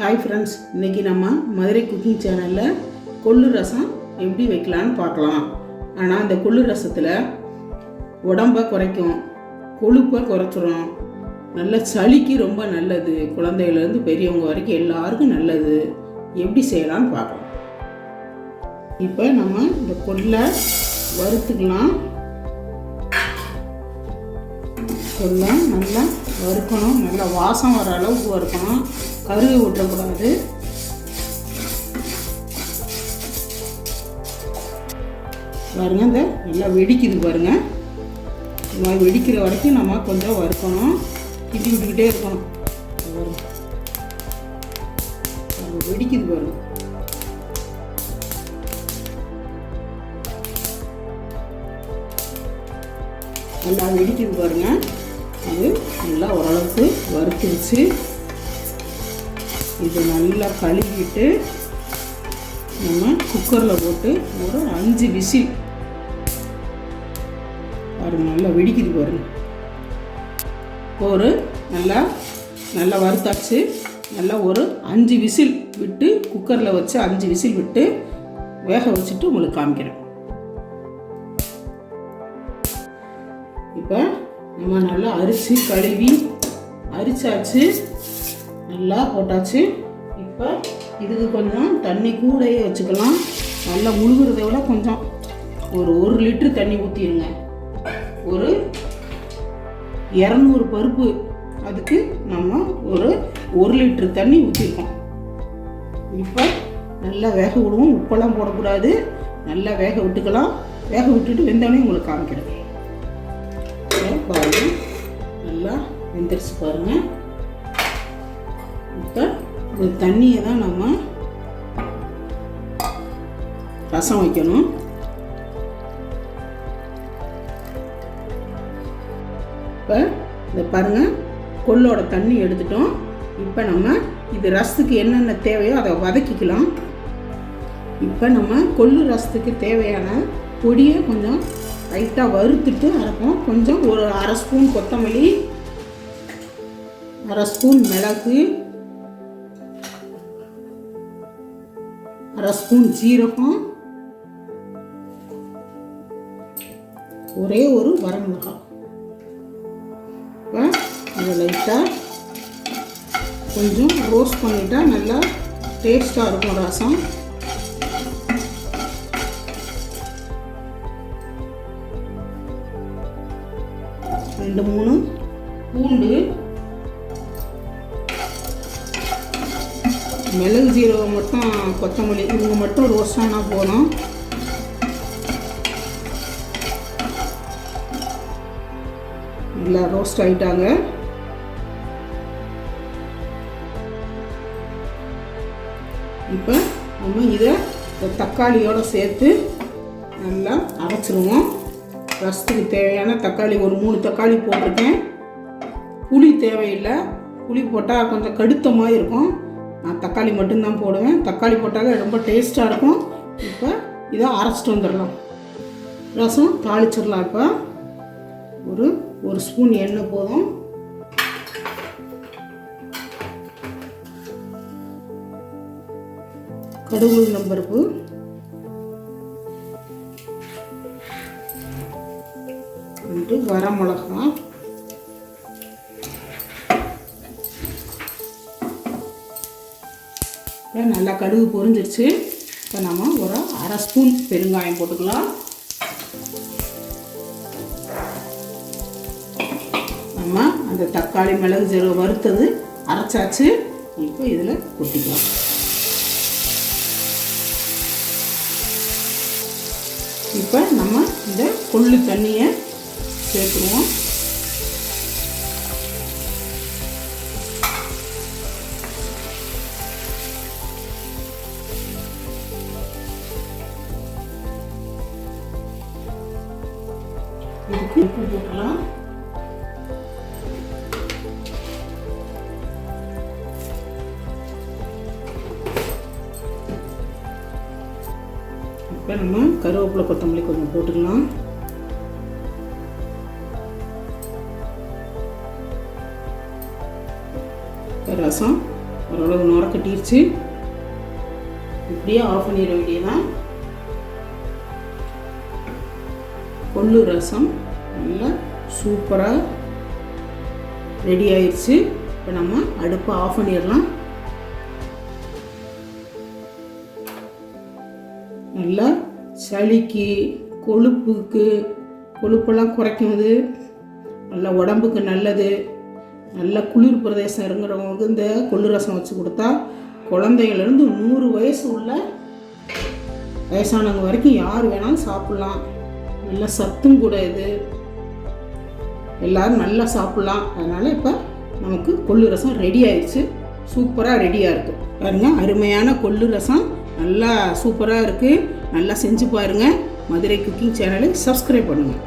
Hi friends இன்றைக்கி நம்ம Madurai cooking சேனலில் கொள்ளு ரசம் எப்படி வைக்கலான்னு பார்க்கலாம். ஆனால் இந்த கொள்ளு ரசத்தில் உடம்பை குறைக்கும் கொழுப்பை குறைச்சிரும். நல்ல சளிக்கு ரொம்ப நல்லது குழந்தையிலேருந்து பெரியவங்க வரைக்கும் எல்லாருக்கும் நல்லது. எப்படி செய்யலாம்னு பார்க்கலாம். இப்போ நம்ம இந்த கொள்ளை வறுத்துக்கலாம். கொள்ளை நல்லா வறுக்கணும். நல்லா வாசம் வர அளவுக்கு வறுக்கணும். கருகு விட்டுறக்கூடாது பாருங்க இந்த நல்லா வெடிக்குது பாருங்க. இந்த வெடிக்கிற வரைக்கும் நம்ம கொஞ்சம் வறுக்கணும். கிட்டி விட்டுக்கிட்டே இருக்கணும். வெடிக்குது பாருங்க. நல்லா வெடிக்குது பாருங்க. அது நல்லா ஓரளவுக்கு வறுத்துருச்சு. இது நல்லா கழுவிட்டு நம்ம குக்கரில் போட்டு ஒரு அஞ்சு விசில். பாருங்க நல்லா வெடிக்குது பாருங்க. ஒரு நல்லா நல்லா வறுத்தாச்சு. நல்லா ஒரு அஞ்சு விசில் விட்டு குக்கரில் வச்சு அஞ்சு விசில் விட்டு வேக வச்சுட்டு உங்களுக்கு காமிக்கிறேன். இப்போ நம்ம நல்லா அரிசி கழுவி அரிச்சாச்சு நல்லா போட்டாச்சு. இப்போ இதுக்கு கொஞ்சம் தண்ணி கூடையே வச்சுக்கலாம். நல்லா முழுகிறத விட கொஞ்சம் ஒரு ஒரு லிட்டரு தண்ணி ஊற்றிடுங்க ஒரு இரநூறு பருப்பு அதுக்கு நம்ம ஒரு ஒரு லிட்டரு தண்ணி ஊற்றிருக்கோம் இப்போ நல்லா வேக விடுவோம். உப்பெல்லாம் போடக்கூடாது. நல்லா வேக விட்டுக்கலாம். வேக விட்டுட்டு வெந்தோடனே உங்களுக்கு காமிக்கிறேன். இப்போ நல்லா வெந்துருச்சு பாருங்கள் இப்போ இந்த தண்ணியை தான் நம்ம ரசம் வைக்கணும். இப்போ இந்த பாருங்கள் கொள்ளோட தண்ணி எடுத்துட்டோம். இப்போ நம்ம இது ரசத்துக்கு என்னென்ன தேவையோ அதை வதக்கிக்கலாம். இப்போ நம்ம கொள்ளு ரசத்துக்கு தேவையான பொடியை கொஞ்சம் லைட்டாக வறுத்துட்டு அரைப்போம். கொஞ்சம் ஒரு அரை ஸ்பூன் கொத்தமல்லி அரை ஸ்பூன் மிளகு அரை ஸ்பூன் ஜீரகம் ஒரே ஒரு வரமிளகாய். இப்போ அதை லைட்டாக கொஞ்சம் ரோஸ்ட் பண்ணிட்டா நல்லா டேஸ்ட்டாக இருக்கும் ரசம். ரெண்டு மூணு. பூண்டு. மிளகு ஜீரகம் மட்டும் கொத்தமல்லி இவங்க மட்டும் ரோஸ்ட் ஆனால் போதும். நல்லா ரோஸ்ட் ஆயிட்டாங்க. இப்போ நம்ம இதை தக்காளியோட சேர்த்து நல்லா அரைச்சிருவோம். ரசத்துக்கு தேவையான தக்காளி ஒரு மூணு தக்காளி போட்டிருக்கேன். புளி தேவையில்லை. புளி போட்டால் கொஞ்சம் கடுத்த மாதிரி இருக்கும். நான் தக்காளி மட்டும்தான் போடுவேன். தக்காளி போட்டாலே ரொம்ப டேஸ்ட்டாக இருக்கும். இப்போ இதை அரைச்சிட்டு வந்துடலாம். ரசம் தாளிச்சிடலாம் இப்போ. ஒரு ஒரு ஸ்பூன் எண்ணெய் போதும். கடுகு நம்பருப்பு வந்துட்டு வரமிளகா நல்லா கடுகு பொரிஞ்சிருச்சு. இப்போ நம்ம ஒரு அரை ஸ்பூன் பெருங்காயம் போட்டுக்கலாம். நம்ம அந்த தக்காளி மிளகு ஜீரகம் வறுத்தது அரைச்சாச்சு. இப்போ இதில் கொட்டிக்கலாம். இப்போ நம்ம இந்த கொள்ளு தண்ணியை சேர்த்துருவோம். இதுக்கு உப்பு போட்டுக்கலாம். இப்போ நம்ம கருவேப்பிலை கொத்தமல்லி கொஞ்சம் போட்டுக்கலாம். ரசம். ஓரளவு நுர கட்டிருச்சு. இப்படியே ஆஃப் பண்ணிட வேண்டியதான் கொள்ளு ரசம் நல்லா சூப்பராக ரெடி ஆயிடுச்சு இப்போ நம்ம அடுப்பை ஆஃப் பண்ணிடலாம். நல்லா சளிக்கு கொழுப்புக்கு கொழுப்பெல்லாம் குறைக்குது நல்லா உடம்புக்கு நல்லது. நல்ல குளிர் பிரதேசம் இருக்கிறவங்களுக்கு இந்த கொள்ளு ரசம் வச்சு கொடுத்தா குழந்தைங்கள்லேருந்து நூறு வயசு உள்ள வயசானவங்க வரைக்கும் யார் வேணாலும் சாப்பிட்லாம். நல்ல சத்தும் கூட இது. எல்லாரும் நல்லா சாப்பிட்லாம். அதனால் இப்போ நமக்கு கொள்ளு ரசம் ரெடி ஆயிடுச்சு. சூப்பராக ரெடியாக இருக்குது பாருங்கள் அருமையான கொள்ளு ரசம். நல்லா சூப்பராக இருக்குது நல்லா செஞ்சு பாருங்கள் மதுரை குக்கிங் சேனலை சப்ஸ்கிரைப் பண்ணுங்கள்